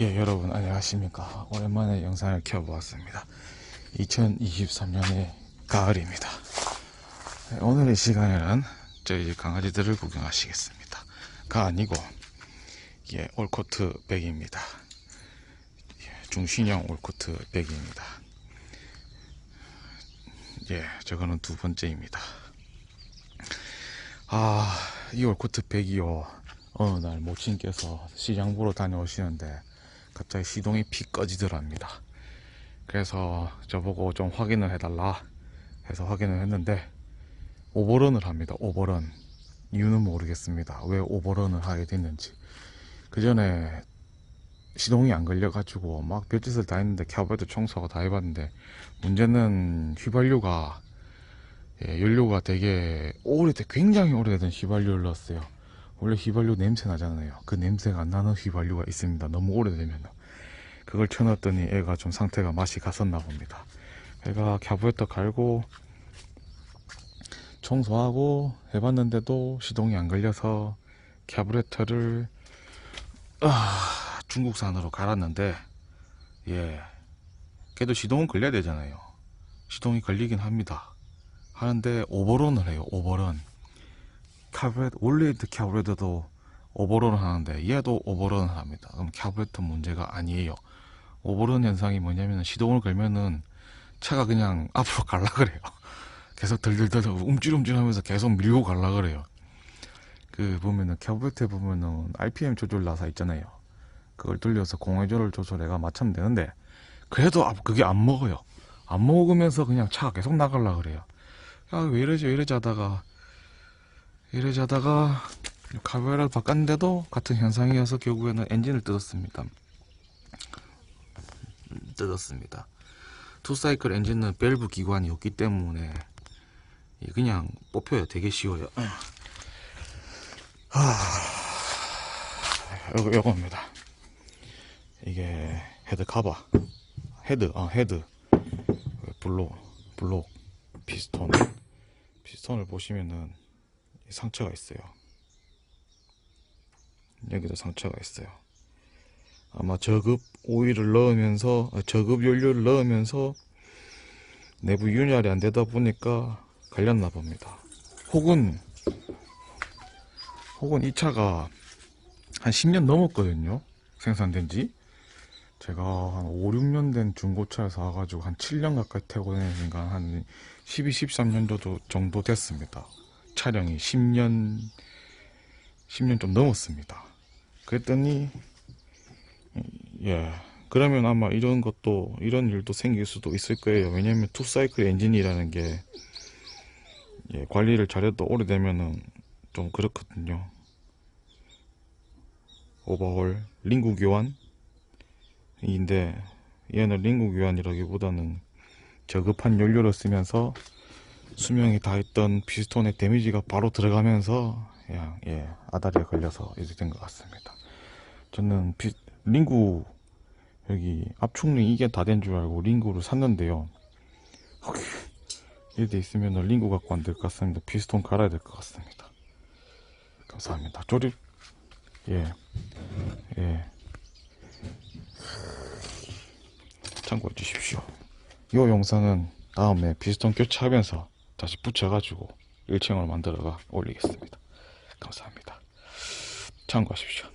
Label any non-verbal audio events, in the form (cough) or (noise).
예, 여러분 안녕하십니까. 오랜만에 영상을 켜보았습니다. 2023년의 가을입니다. 네, 오늘의 시간에는 저희 집 강아지들을 구경하시겠습니다. 가 아니고, 예, 올코트 백입니다. 예, 중신형 올코트 백입니다. 예, 저거는 두 번째입니다. 아, 이 올코트 백이요. 어느 날 모친께서 시장 보러 다녀오시는데 갑자기 시동이 피 꺼지더랍니다. 그래서 저보고 좀 확인을 해달라 해서 확인을 했는데 오버런을 합니다. 오버런 이유는 모르겠습니다. 왜 오버런을 하게 됐는지 그 전에 시동이 안 걸려가지고 막 별짓을 다 했는데 캬바이드 청소하고 다 해봤는데 문제는 휘발유가 예, 연료가 되게 오래돼 굉장히 오래된 휘발유를 넣었어요. 원래 휘발유 냄새 나잖아요. 그 냄새가 안 나는 휘발유가 있습니다. 너무 오래되면 그걸 쳐놨더니 애가 좀 상태가 맛이 갔었나 봅니다. 애가 캬브레터 갈고 청소하고 해봤는데도 시동이 안 걸려서 캬브레터를 아, 중국산으로 갈았는데 예 그래도 시동은 걸려야 되잖아요. 시동이 걸리긴 합니다. 하는데 오버런을 해요. 오버런. 캬브레터 올레드 캬브레터도 오버런을 하는데 얘도 오버런을 합니다. 그럼 캬브레터 문제가 아니에요. 오버런 현상이 뭐냐면 시동을 걸면은 차가 그냥 (laughs) 앞으로 갈라 그래요. 계속 덜덜덜 움찔움찔 하면서 계속 밀고 갈라 그래요. 그 보면은 캬브레터에 보면은 RPM 조절 나사 있잖아요. 그걸 돌려서 공회조를 조절해가 맞추면 되는데 그래도 앞- 그게 안 먹어요. 안 먹으면서 그냥 차가 계속 나갈라 그래요. 야, 왜 이러지, 왜 이러지 하다가 이래 자다가 카메라를 바꿨는데도 같은 현상이어서 결국에는 엔진을 뜯었습니다. 뜯었습니다. 투사이클 엔진은 밸브 기관이 없기 때문에 이 그냥 뽑혀요. 되게 쉬워요. 하... 요거, 요겁니다. 이게 헤드 카바. 헤드, 아, 헤드. 블록, 블록, 피스톤. 피스톤을 보시면은 상처가 있어요. 여기도 상처가 있어요. 아마 저급 오일을 넣으면서 아, 저급 연료를 넣으면서 내부 윤활이 안 되다 보니까 갈렸나 봅니다. 혹은 혹은 이 차가 한 10년 넘었거든요. 생산된 지. 제가 한 5, 6년 된 중고차를 사가지고 한 7년 가까이 태고 다니니까 한 12, 13년 정도, 정도 됐습니다. 촬영이 10년 10년 좀 넘었습니다. 그랬더니 예 그러면 아마 이런 것도 이런 일도 생길 수도 있을 거예요. 왜냐면 투사이클 엔진이라는 게 예, 관리를 잘해도 오래되면은 좀 그렇거든요. 오버홀 링구 교환인데 얘는 링구 교환이라기보다는 저급한 연료를 쓰면서 수명이 다 있던 피스톤의 데미지가 바로 들어가면서 그냥 예 아다리에 걸려서 이렇게 된것 같습니다. 저는 피, 링구 여기 압축링 이게 다 된 줄 알고 링구를 샀는데요. (laughs) 이렇게 있으면 링구 갖고 안 될 것 같습니다. 피스톤 갈아야 될 것 같습니다. 감사합니다. 조립 예 예. 참고해 주십시오. 이 영상은 다음에 피스톤 교체하면서 다시 붙여가지고 1층으로 만들어가 올리겠습니다. 감사합니다. 참고하십시오.